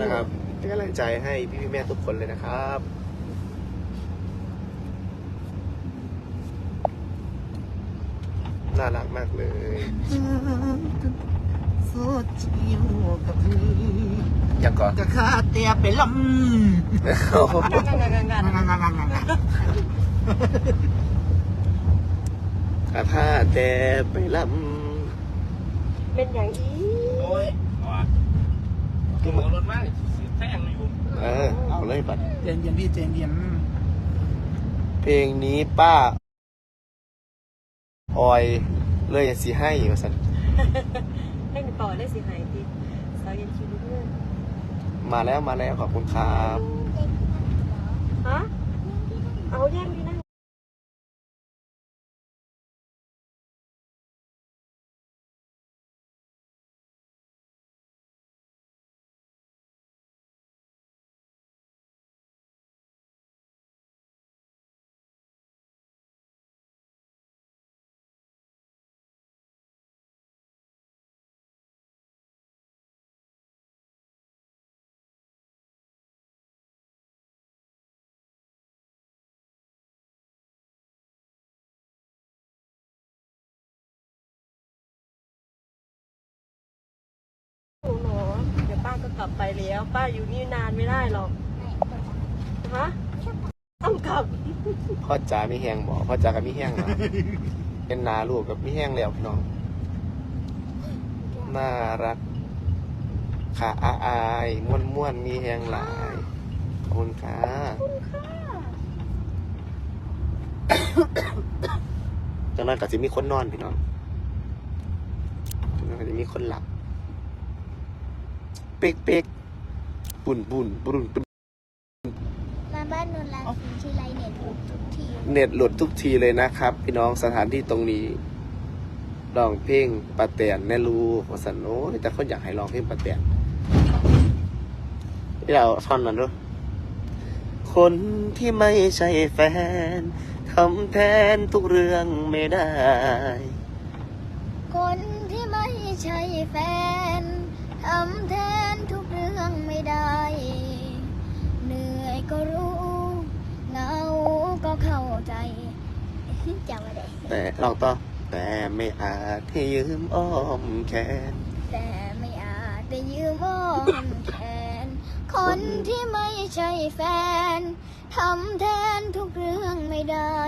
นะครับเป็นกำลังใจให้พี่พี่ๆแม่ทุกคนเลยนะครับน่ารักมากเลยโซจิวกับพี่ยังก่อนกะคาเตียไปลำอาผ้าแต่ไปลเป็นอย่างอีโอ้ยว่ะ คือมันรถมากแท่งอยู่ำเออเอาเลยบัดเย็นเย็นพี่เจนเย็นเพลงนี้ป้าออยเลยสิให้มาสันให้หนูต่อได้สิหายติสาวเย็นคิวลูกเมื่อมาแล้วมาแล้วขอบคุณครับฮะเอาแย่งดี ป้าก็กลับไปแล้ว ป้าอยู่นี่นานไม่ได้หรอกฮะต้องกลับพ่อจ๋ามีแห้งบอกพ่อจ๋ากับมีแห้งเหรอเป็นนาลูกกับมีแห้งแล้วพี่น้องน่ารักขาอาอายม่วนม่วนๆมีแห้งหลายขอบคุณค่ะจังนั้นก็จะมีคนนอนพี่น้องจังนั้นก็จะมีคนหลับ เป๊กเป๊กปุ่นปุ่นปุ่นปุ่นมาบ้านนนท์ลาสีทีไรเน็ตหลุดทุกทีเน็ตหลุดทุกทีเลยนะครับ พี่น้องสถานที่ตรงนี้ร้องเพลงปาแตนแน่รู้ว่าสันโอ้ยแต่คนอยากให้ร้องเพลงปาแตนที่เราท่อนนั้นด้วยคนที่ไม่ใช่แฟนทำแทนทุกเรื่องไม่ได้ คนที่ไม่ใช่แฟน ทำแทนทุกเรื่องไม่ได้ เหนื่อยก็รู้เหงาก็เข้าใจจำไม่ได้แต่ลองต่อแต่ไม่อาจให้ยืมอ้อมแขนแต่ไม่อาจได้ยืมอ้อมแขน คนที่ไม่ใช่แฟนทำแทนทุกเรื่องไม่ได้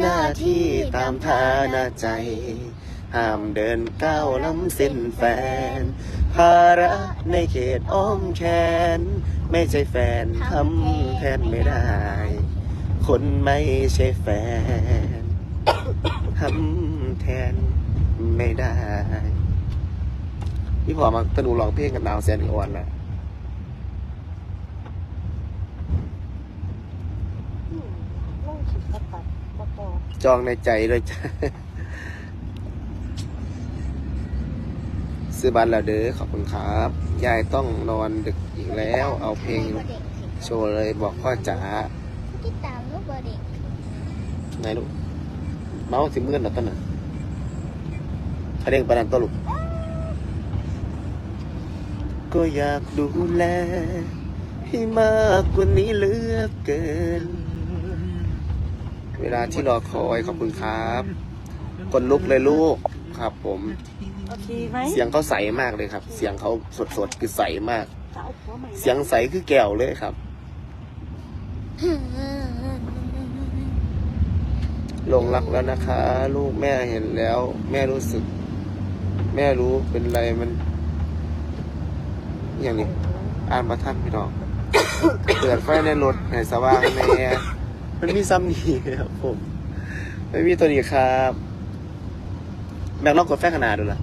หน้าที่ตามฐานะใจ ห้ามเดินก้าวล้ำเส้นแฟน ภาระในเขตอ้อมแขน ไม่ใช่แฟนทำแทนไม่ได้ คนไม่ใช่แฟนทำแทนไม่ได้พี่พอมาตะหนูร้องเพลงกับดาวแสนอ่อนแหละอืมลงขีดกระตัดปอปอจองในใจเลยจ้ะ ซื้อบัตรแล้วเด้อขอบคุณครับ ยายต้องนอนดึกอีกแล้ว เอาเพลงโชว์เลยบอกพ่อจ๋าที่ตามลูกบอเด็กไหนลูกเมาส์สิมื่นเหรอต้นน่ะถ้าเด้งประดันตัวลูก ก็อยากดูแล ให้มากกว่านี้เหลือเกิน เวลาที่รอคอยขอบคุณครับคนลุกเลยลูกครับผม โอเคไหมเสียงเขาใสมากเลยครับ เสียงเขาสดๆคือใสมาก จะเอาผัวใหม่เสียงใสคือแก้วเลยครับ ลงรักแล้วนะคะ ลูกแม่เห็นแล้ว แม่รู้สึก แม่รู้เป็นไรมัน อย่างนี้ อ่านประทันพี่น้อง เปิดไฟในรถให้สว่างแน่มันมีซ้ำนี่ครับผม ไม่มีตัวนี้ครับ แบงค์ลองกดแฟขนาดดูล่ะ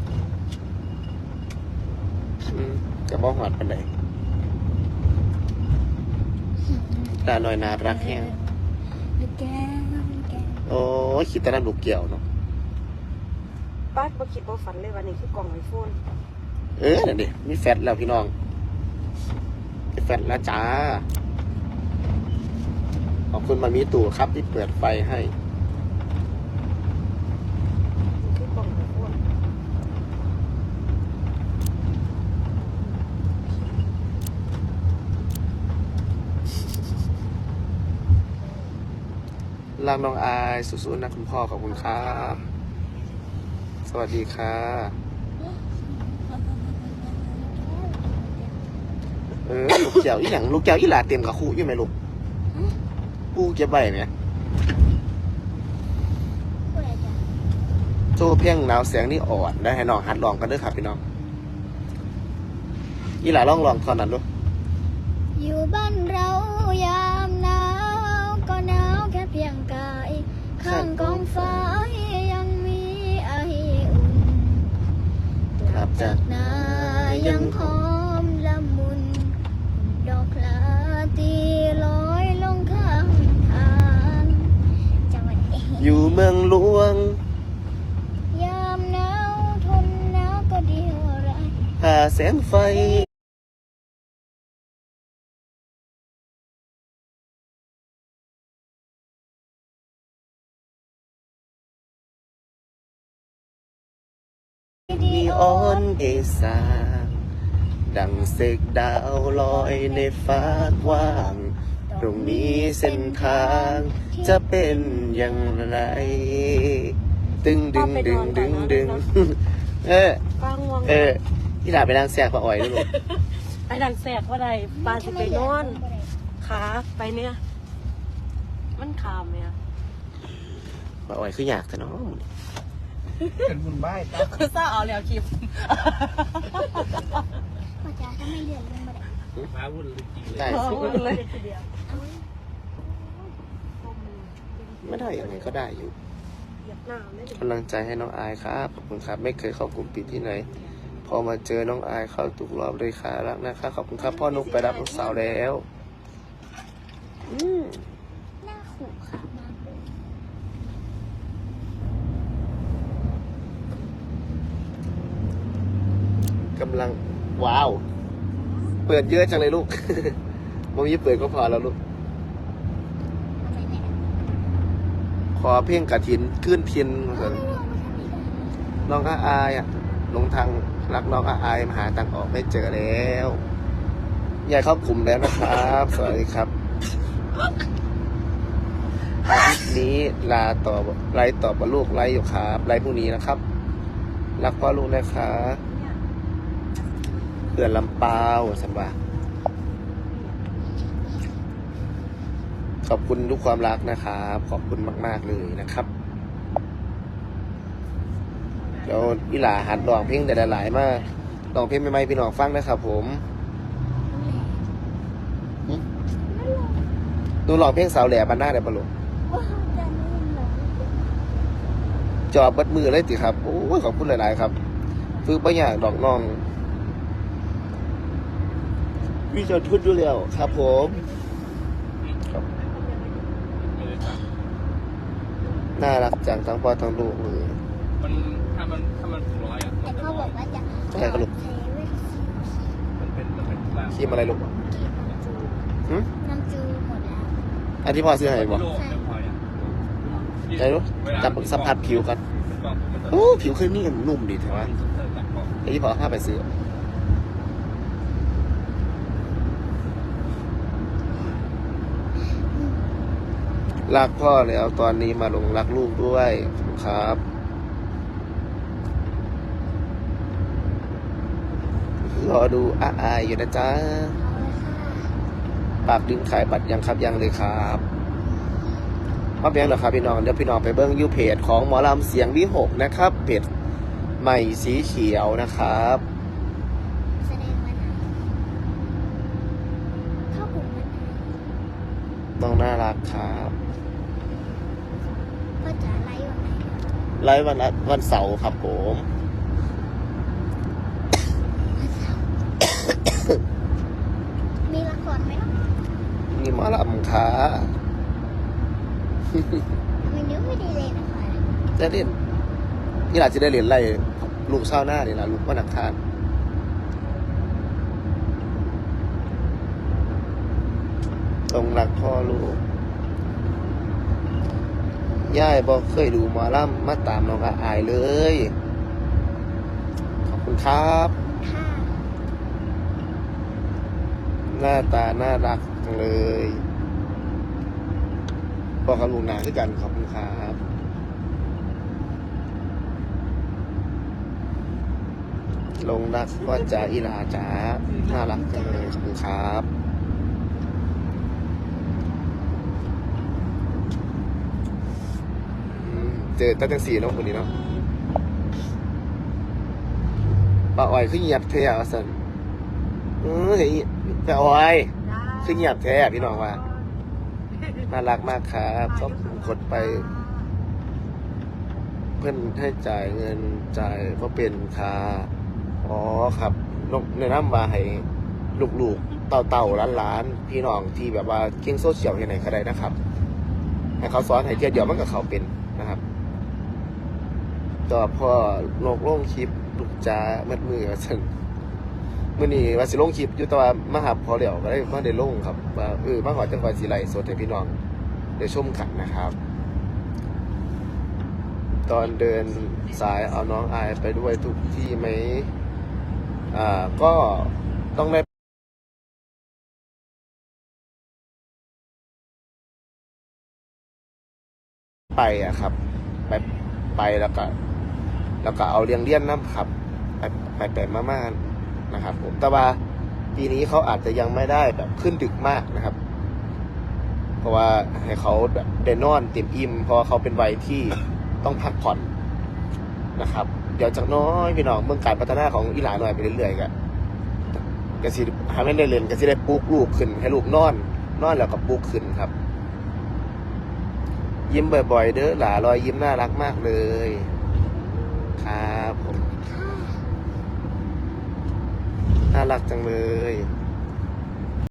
อืมจะบอกหอดปันใดตาหน่อยนารักแห้งลูกแก้วลูกแก้วโอ้ยคิดแต่น้ำลูกเกี่ยวเนาะป้าบ่คิดบ่ฝันเลยวันนี้คือกล่องไอโฟนเออนั่นดิมีแฟตแล้วพี่น้องมีแฟตแล้วจ้าขอบคุณมามีตู่ครับที่เปิดไฟให้ คือกล่องไอโฟน รักน้องอายสู้ๆนะคุณพ่อขอบคุณครับ สวัสดีค่ะ เออลูกแก้วอีหยังลูกแก้วอีหลาเต็มกับคู่อยู่ไหมลูกกูเก็บไว้ไหมผู้ใดจ้ะโจ้เพ่งหนาวเสียงนี่อ่อนได้ให้น้องหัดลองกันด้วยครับพี่น้องอีหลาลองลองตอนนั้นดูอยู่บ้านเรายามหนาวก็หนาวแค่ เพียงกาย ข้างกองฟ้ายังมีไออุ่นครับจ้ะจากนายังหอมละมุน ดอกพลาตีลอยลงข้างทางจังหวัดเองอยู่เมืองหลวง ยามหนาวทนหนาวก็เดียวไรหาแสงไฟ นีออนเอสาดังเสกดาวลอยในฟ้ากว้าง ตรงนี้เส้นทางจะเป็นอย่างไรดึงดึงดึงดึงดึง เออป้าง่วงเออที่หลาไปนั่งแซกปะอ่อยด้วยลูกไปดังแสกว่าใดปลาสิไปนอนขาไปเนี่ย มันขามเนี่ยปะอ่อยคืออยากแต่น้อง เป็นบุญบ้ายตาคือซ่าเอาแล้วคลิปพ่อจ๋าถ้าไม่เดือดลงมาได้มาวุ่นเลยจริงเลยได้เอาสิเลยไม่ได้ยังไงก็ได้อยู่เหยียบหน้าไม่ได้กำลังใจให้น้องอายครับขอบคุณครับ ไม่เคยเข้ากลุ่มปิดที่ไหน พอมาเจอน้องอายเข้าทุกรอบเลยค่ะรักนะคะขอบคุณครับ พ่อนุกไปรับลูกสาวแล้วอืม หน้าขู่ค่ะมากเลย กำลังว้าว เปิดเยอะจังเลยลูกมองยี่เปิดก็พอแล้วลูก ขอเพ่งกระถินขึ้นทินเอาไม่ลงมาทำอีกอะน้องอาอายอะลงทางรักน้องอาอายมาหาทางออกไม่เจอแล้วยายเข้ากลุ่มแล้วนะครับ สวัสดีครับอาทิตย์นี้ลาต่อไลฟ์ต่อบลูกไลฟ์อยู่ครับไลฟ์พรุ่งนี้นะครับ รักพ่อลูกนะคะเขื่อนลำเปาวสันว่าขอบคุณทุกความรักนะครับ ขอบคุณมาก ๆ เลยนะครับเดี๋ยวอีหลาหัดร้องเพลงแต่หลายๆมากร้องเพลงใหม่ๆพี่น้องฟังนะครับผมหึหนูร้องเพลงสาวแหล่บ้านหน้าได้ปะลูกว้าวแต่ไม่ลงหรอกจอบบัดมือเลยติครับโอ้ยขอบคุณหลาย ๆ ครับฝึกประหยัดดอกน้อง วิจารณ์ทุดด้วยแล้วครับผมครับไม่ได้ตังค์น่ารักจังทั้งพ่อทั้งลูกเลยมันถ้ามันถ้ามันถูกร้อยอะแต่เขาบอกว่าจะใช่ครับลูกเซเว่นซีมันเป็นมันเป็นปลาทีมอะไรลูกกีบน้ำจูหึน้ำจูหมดแล้วอันที่พ่อซื้อให้บ่โลกไม่พออะไหนลูกจับสัมผัสผิวกันโอ้ผิวเคยนี่นุ่มดีแต่ว่าไอ้ที่พ่อห้าไปซื้อ รักพ่อแล้วตอนนี้มาลงรักลูกด้วยขอบคุณครับรอดูอาอายอยู่นะจ๊ะเอาเลยค่ะปากดึงขายบัตรยังครับยังเลยครับพ่อเพียงเหรอครับพี่น้องเดี๋ยวพี่น้องไปเบิ้งยูเพจของหมอลำเสียงวิหกนะครับเพจใหม่สีเขียวนะครับแสดงวันไหนเข้ากลุ่มวันไหนน้องน่ารักครับ พ่อจ๋าไลฟ์วันไหน ไลฟ์วันอาวันเสาร์ครับผมมีละครไหมล่ะนี่หมอลำค่ะมันยังไม่ได้เลยนะคะจะเล่นนี่หลานจะได้เรียนไล่ลูกเศร้าหน้าเนี่ยนะลูกวันอังคารตรงรักพ่อลูก ย่ายบอกเคยดูหมอลำมาตามน้องอาอายเลย ขอบคุณครับค่ะหน้าตาน่ารักจังเลยพบอกกับลุงนาคือกันขอบคุณครับลงรักก็จะอีลาจ๋าน่ารักจังเลยขอบคุณครับอืม เจอตั้งแต่สี่เน้องคนนี้เนาะป้าอ้อยขึ้นเหยียบเทียสันเออเฮ้ยป้าอ้อยขึ้นเหยียบแท้พี่น้องว่าน่ารักมากครับก็กดไป เพื่อนให้จ่ายเงินจ่ายก็เป็นค่าอ๋อครับนกในน้ำว่าให้ลูกๆ เต่าเต่าล้านล้านๆพี่น้องที่แบบว่าเก่งโซเชียลยังไงก็ได้นะครับให้เขาสอนให้เทียเดียวมันกับเขาเป็นนะครับ ต่อพ่อนกลงคลิปลูกจ้าเมื่อมือซึ่งมื่อนี้ว่าสิลงคลิปอยู่แต่ว่ามาหาพอเดี๋ยวก็ได้มาได้ลงครับว่าเออมาหอจังหวัดสิไลฟ์สดให้พี่น้องได้ชมกันนะครับ ตอนเดินสายเอาน้องอายไปด้วยทุกที่ไหมอ่าก็ต้องได้ไปอะครับ ไปไปแล้วก็ แล้วก็เอาเรียงเลี่ยนน้ำครับไปไปไปมากๆนะครับ ผมแต่ว่าปีนี้เขาอาจจะยังไม่ได้แบบขึ้นดึกมากนะครับ เพราะว่าให้เขาแบบได้นอนเต็มอิ่มเพราะว่าเขาเป็นวัยที่ต้องพักผ่อนนะครับ เดี๋ยวจากน้อยพี่น้องเมืองการพัฒนาของอีหลาหน่อยไปเรื่อยๆกันกสิหาเล่ได้เล่นกสิได้ปลูกลูกขึ้น ให้ลูกนอน นอนแล้วก็ปลูกขึ้นครับ ยิ้มบ่อยๆ เด้อหลารอยยิ้มน่ารักมากเลย ครับผมน่ารักจังเลย